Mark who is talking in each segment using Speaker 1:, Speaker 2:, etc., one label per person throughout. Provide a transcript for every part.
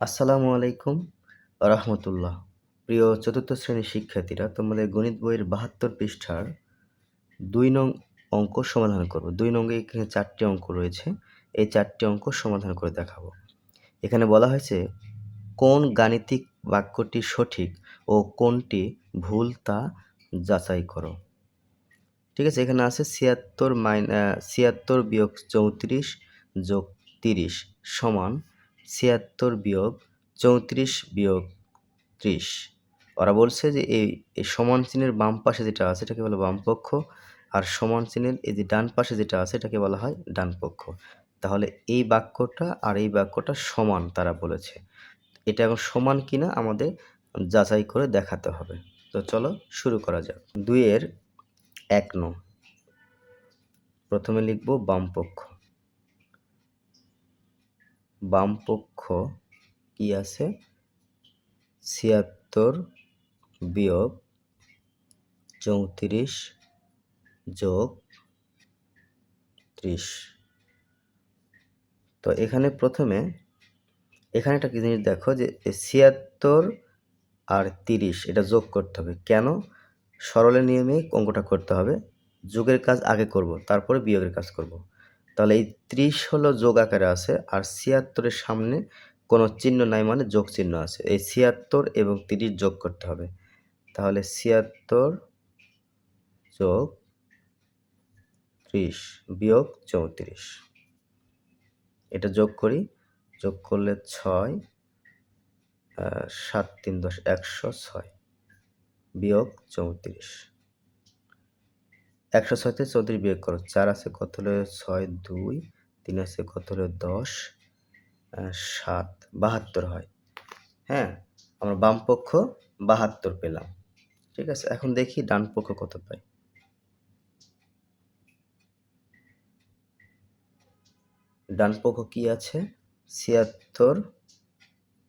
Speaker 1: আসসালামু আলাইকুম রহমতুল্লাহ। প্রিয় চতুর্থ শ্রেণির শিক্ষার্থীরা, তোমাদের গণিত বইয়ের বাহাত্তর পৃষ্ঠার দুই নং অঙ্ক সমাধান করব। দুই নঙ্গে এখানে চারটি অঙ্ক রয়েছে। এই চারটি অঙ্ক সমাধান করে দেখাবো। এখানে বলা হয়েছে, কোন গাণিতিক বাক্যটি সঠিক ও কোনটি ভুল তা যাচাই করো। ঠিক আছে, এখানে আছে ছিয়াত্তর মাইন ছিয়াত্তর বিয়োগ চৌত্রিশ যোগ তিরিশ সমান ছিয়াত্তর বিয়োগ চৌত্রিশ বিয়োগ ত্রিশ। ওরা বলছে যে এই এই সমান চিহ্নের বাম পাশে যেটা আছে, এটাকে বলে বাম পক্ষ, আর সমান চিহ্নের এই যে ডান পাশে যেটা আছে, এটাকে বলা হয় ডান পক্ষ। তাহলে এই বাক্যটা আর এই বাক্যটা সমান তারা বলেছে। এটা এখন সমান কিনা আমাদের যাচাই করে দেখাতে হবে। তো চলো শুরু করা যাক। দুইয়ের এক নং। প্রথমে লিখব বাম পক্ষ বাম কি আছে? ছিয়াত্তর বিয়োগ চৌত্রিশ যোগ ত্রিশ। তো এখানে প্রথমে, এখানে একটা জিনিস দেখো যে ছিয়াত্তর আর তিরিশ, এটা যোগ করতে হবে। কেন? সরলের নিয়মে অঙ্কটা করতে হবে। যোগের কাজ আগে করব, তারপরে বিয়োগের কাজ করব। তাহলে এই ত্রিশ হলো যোগ আকারে আছে, আর ছিয়াত্তরের সামনে কোনো চিহ্ন নাই মানে যোগ চিহ্ন আছে। এই ছিয়াত্তর এবং তিরিশ যোগ করতে হবে। তাহলে ছিয়াত্তর যোগ ত্রিশ বিয়োগ চৌত্রিশ। এটা যোগ করি, যোগ করলে ছয় সাত তিন দশ, একশো ছয় বিয়োগ চৌত্রিশ। একশো ছয়তে চৌত্রিশ বিয়োগ করো। চার আছে কত হলো? ছয়, দুই। তিন আছে কত হলো? দশ। সাত। বাহাত্তর হয়। হ্যাঁ আমরা বাম পক্ষ বাহাত্তর পেলাম। ঠিক আছে, এখন দেখি ডান পক্ষ কত পাই ডান পক্ষ কি আছে? ছিয়াত্তর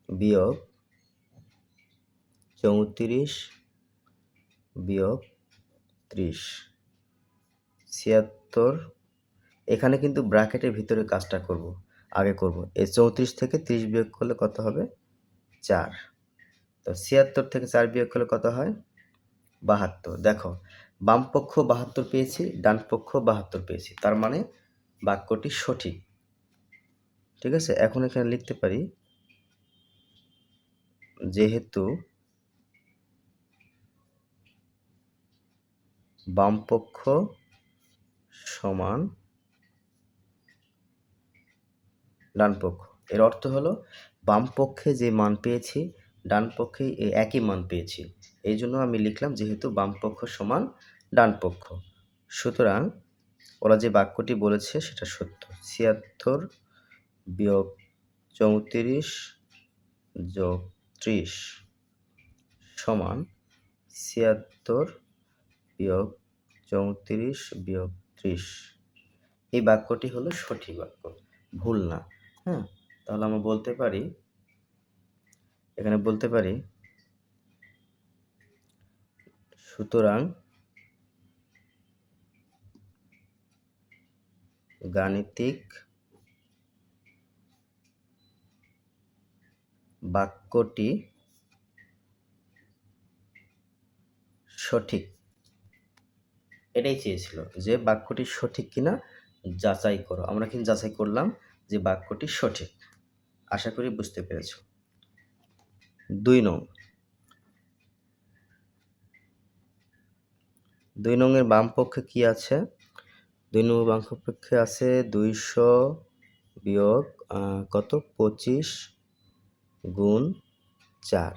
Speaker 1: বিয়োগ চৌত্রিশ বিয়োগ ত্রিশ। ছিয়াত্তর। এখানে কিন্তু ব্র্যাকেটের ভিতরে কাজটা করব, আগে করব। এই চৌত্রিশ থেকে ত্রিশ বিয়োগ করলে কত হবে? চার। তো ছিয়াত্তর থেকে চার বিয়োগ করলে কত হয়? বাহাত্তর। দেখো, বাম পক্ষ বাহাত্তর পেয়েছি, ডান পক্ষ বাহাত্তর পেয়েছি। তার মানে বাক্যটি সঠিক। ঠিক আছে? এখন এখানে লিখতে পারি, যেহেতু বামপক্ষ সমান ডান পক্ষ। এর অর্থ হলো, বাম পক্ষে যে মান পেয়েছি, ডান পক্ষে একই মান পেয়েছি। এই জন্য আমি লিখলাম যেহেতু বাম পক্ষ সমান ডান পক্ষ। সুতরাং ওরা যে বাক্যটি বলেছে সেটা সত্য। ছিয়াত্তর বিয়োগ চৌত্রিশ যোগ ত্রিশ সমান ছিয়াত্তর বিয়োগ চৌত্রিশ বিয়োগ ত্রিশ। এই বাক্যটি হলো সঠিক বাক্য। ভুল না। হ্যাঁ? তাহলে আমরা বলতে পারি, এখানে বলতে পারি, সুতরাং গাণিতিক বাক্যটি সঠিক। এটাই চেয়েছিল যে বাক্যটি সঠিক কিনা যাচাই করো। আমরা কিন্তু যাচাই করলাম যে বাক্যটি সঠিক। আশা করি বুঝতে পেরেছ। দুই নং। দুই নংয়ের বাম পক্ষে কি আছে? দুই নং বাম পক্ষে আছে দুইশো বিয়োগ কত? পঁচিশ গুণ চার।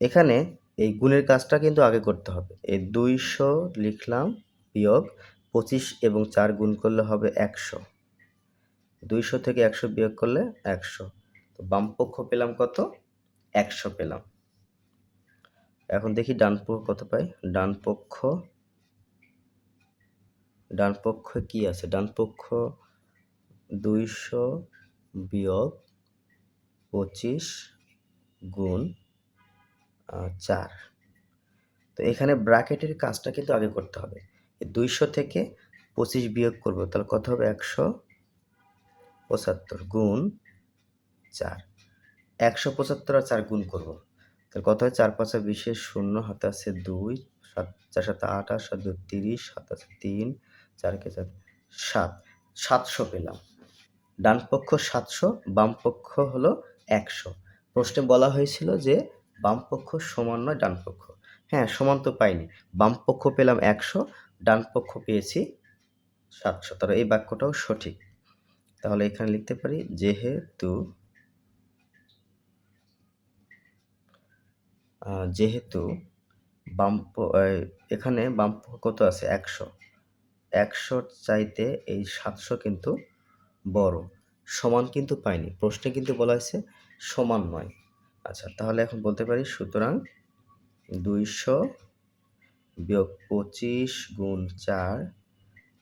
Speaker 1: এখানে এই গুণের কাজটা কিন্তু আগে করতে হবে। এই দুইশো লিখলাম বিয়োগ পঁচিশ এবং চার গুণ করলে হবে একশো। দুইশো থেকে একশো বিয়োগ করলে একশো। তো বামপক্ষ পেলাম কত? একশো পেলাম। এখন দেখি ডান পক্ষ কত পাই? ডান পক্ষ ডান পক্ষ কি আছে? ডান পক্ষ দুইশো বিয়োগ পঁচিশ গুণ চার। তো এখানে ব্র্যাকেটের কাজটা কিন্তু আগে করতে হবে। দুইশো থেকে পঁচিশ বিয়োগ করব, তাহলে কত হবে? একশো পঁচাত্তর গুণ চার। একশো পঁচাত্তর আর চার গুণ করব, তাহলে কত হয়? চার পাঁচা বিশের শূন্য হাতে আছে দুই, সাত, চার সাথে আট আর সাত দুই তিরিশ হাতে আছে তিন চারকে চার, সাত। সাতশো পেলাম। ডান পক্ষ সাতশো, বাম পক্ষ হলো একশো। প্রশ্নে বলা হয়েছিল যে বাম পক্ষ সমান নয় ডান পক্ষ হ্যাঁ সমান তো পাইনি। বাম পক্ষ পেলাম একশো ডান পক্ষ পেয়েছি সাতশো। তাহলে এই বাক্যটাও সঠিক। তাহলে এখানে লিখতে পারি, যেহেতু যেহেতু বাম প- এখানে বাম পক্ষ কত আছে? একশো। একশোর চাইতে এই সাতশো কিন্তু বড়। সমান কিন্তু পাইনি। প্রশ্নে কিন্তু বলা হয়েছে সমান নয়। আচ্ছা তাহলে এখন বলতে পারি সুতরাং দুইশো বিয়োগ পঁচিশ গুণ চার,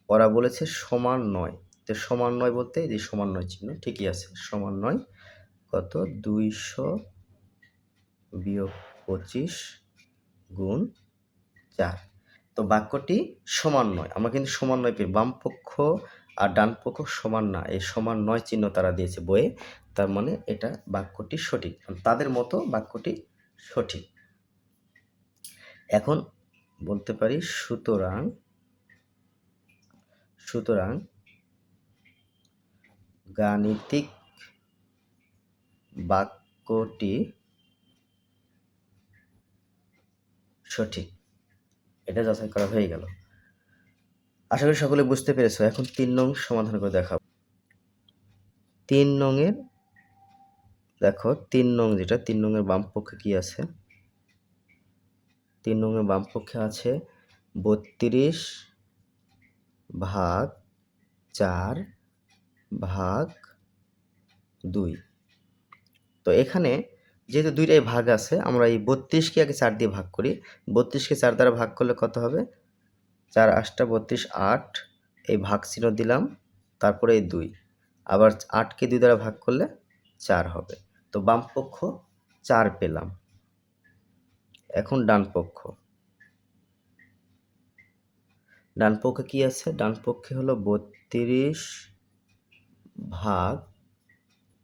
Speaker 1: ওরা বলেছে সমান নয়। তো সমান নয় বলতে এই যে সমান নয় চিহ্ন, ঠিকই আছে, সমান নয়। কত? দুইশো বিয়োগ পঁচিশ গুণ চার। তো বাক্যটি সমান নয়, আমরা কিন্তু সমান নয় পেয়ে বাম পক্ষ আর ডান পক্ষ সমান না, এই সমান নয় চিহ্ন তারা দিয়েছে বইয়ে, তার মানে এটা বাক্যটি সঠিক। তাদের মতো বাক্যটি সঠিক। এখন বলতে পারি সুতরাং সুতরাং গাণিতিক বাক্যটি সঠিক। এটা যাচাই করা হয়ে গেল। আশা করি সকলে বুঝতে পেরেছ। এখন তিন নং সমাধান করে দেখাবো। তিন নংয়ের, দেখো, তিন নং যেটা, তিন নংয়ের বাম পক্ষে কি আছে? তিন নংয়ের বাম পক্ষে আছে বত্রিশ ভাগ চার ভাগ দুই। তো এখানে যেহেতু দুইটাই ভাগ আছে, আমরা এই বত্রিশকে আগে চার দিয়ে ভাগ করি। বত্রিশকে চার দ্বারা ভাগ করলে কত হবে? চার আটটা বত্রিশ আট এই ভাগ চিহ্ন দিলাম, তারপরে এই দুই। আবার আটকে দুই দ্বারা ভাগ করলে চার হবে। তো বাম পক্ষ চার পেলাম। এখন ডান পক্ষ। ডান পক্ষে কি আছে? ডান পক্ষে হলো বত্রিশ ভাগ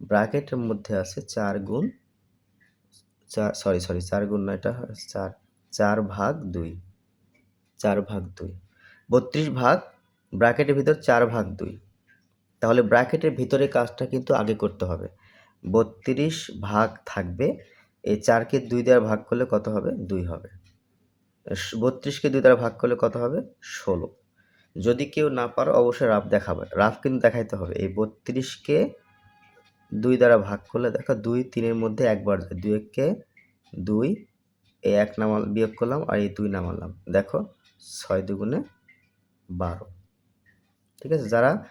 Speaker 1: ব্র্যাকেটের মধ্যে আছে চার গুণ চার সরি সরি, চার গুণ না, এটা চার চার ভাগ দুই। চার ভাগ দুই। বত্রিশ ভাগ ব্র্যাকেটের ভিতর চার ভাগ দুই। তাহলে ব্র্যাকেটের ভিতরে কাজটা কিন্তু আগে করতে হবে। বত্রিশ ভাগ থাকবে, এই চারকে দুই দ্বারা ভাগ করলে কত হবে? দুই হবে। বত্রিশকে দুই দ্বারা ভাগ করলে কত হবে? ষোলো। যদি কেউ না পারো, অবশ্যই রাফ দেখাবে। রাফ কিন্তু দেখাইতে হবে। এই বত্রিশকে দুই দ্বারা ভাগ করলে দেখো, দুই তিনের মধ্যে একবার দুই এককে দুই, এই এক নামাল বিয়োগ করলাম আর এই দুই নামালাম। দেখো ছয় দুগুণে বারো। ঠিক আছে? যারা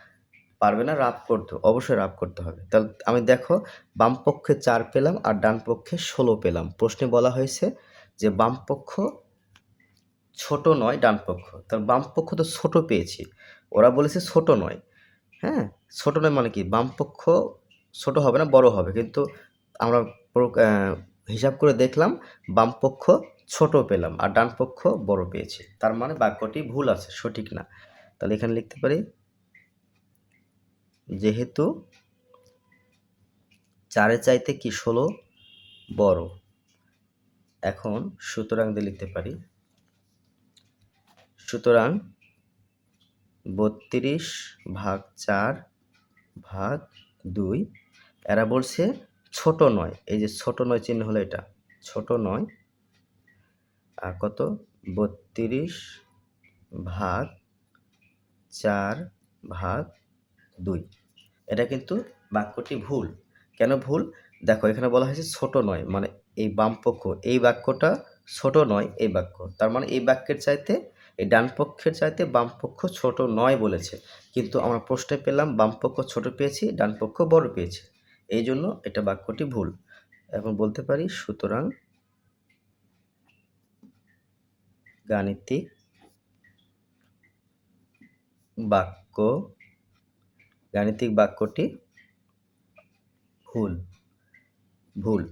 Speaker 1: পারবে না, রাফ করতে, অবশ্যই রাফ করতে হবে। তাহলে আমি দেখো, বাম পক্ষে চার পেলাম আর ডান পক্ষে ষোলো পেলাম। প্রশ্নে বলা হয়েছে যে বাম পক্ষ ছোট নয়, ডান পক্ষ। তার বাম পক্ষ তো ছোট পেয়েছি। ওরা বলেছে ছোট নয়। হ্যাঁ? ছোট নয় মানে কি? বাম পক্ষ ছোট হবে না, বড় হবে। কিন্তু আমরা হিসাব করে দেখলাম, বাম পক্ষ ছোট পেলাম আর ডান পক্ষ বড় পেয়েছি। তার মানে বাক্যটি ভুল আছে, সঠিক না। তাহলে এখানে লিখতে পারি, যেহেতু চারের চাইতে কি ষোলো? বড়। এখন সুতরাং দিয়ে লিখতে পারি, সুতরাং বত্রিশ ভাগ চার ভাগ দুই, এরা বলছে ছোট নয়। এই যে ছোট নয় চিহ্ন হলো এটা। ছোট নয় কত? বত্রিশ ভাগ চার ভাগ দুই। এটা কিন্তু বাক্যটি ভুল। কেন ভুল? দেখো, এখানে বলা হয়েছে ছোট নয় মানে এই বাম পক্ষ এই বাক্যটা ছোট নয়, এই বাক্য। তার মানে এই বাক্যের চাইতে, এই ডান পক্ষের চাইতে বাম পক্ষ ছোট নয় বলেছে। কিন্তু আমরা প্রশ্নে পেলাম, বামপক্ষ ছোট পেয়েছি ডান পক্ষ বড় পেয়েছি। এই জন্য এটা বাক্যটি ভুল। এখন বলতে পারি, সুতরাং গাণিতিক বাক্য গাণিতিক বাক্যটি ভুল ভুল।